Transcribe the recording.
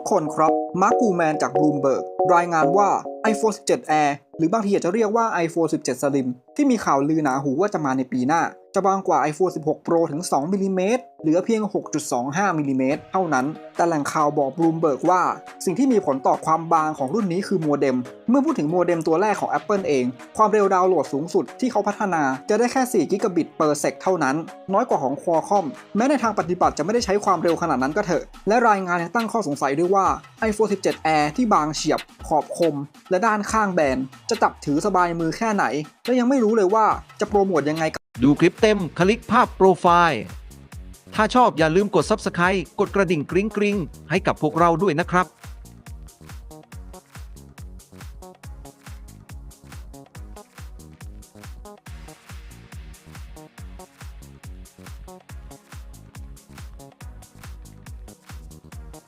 กคนครับ มาร์กูแมนจากบลูมเบิร์กรายงานว่า iPhone 17 Air หรือบางทีอาจจะเรียกว่า iPhone 17 Slim ที่มีข่าวลือหนาหูว่าจะมาในปีหน้า จะบางกว่า iPhone 16 Pro ถึง 2มิลลิเมตรเหลือเพียง 6.25มิลลิเมตรเท่านั้น แต่แหล่งข่าวบอกบลูมเบิร์กว่า สิ่งที่มีผลต่อความบางของรุ่นนี้คือโมเด็ม เมื่อพูดถึงโมเด็มตัวแรกของ Apple เอง ความเร็วดาวน์โหลดสูงสุดที่เขาพัฒนาจะได้แค่4กิกะบิต per sec เท่านั้น น้อยกว่าของ Qualcomm แม้ในทางปฏิบัติจะไม่ได้ใช้ความเร็วขนาดนั้นก็เถอะ และรายงานยังตั้งข้อสงสัยด้วยว่า iPhone 17 Air ที่บางเฉียบ ขอบคม และด้านข้างแบนจะจับถือสบายมือแค่ไหน และยังไม่รู้เลยว่าจะโปรโมทยังไง ดูคลิปเต็มคลิกภาพโปรไฟล์ ถ้าชอบอย่าลืมกด Subscribe กดกระดิ่งกริ๊งกริ๊งให้กับพวกเราด้วยนะครับ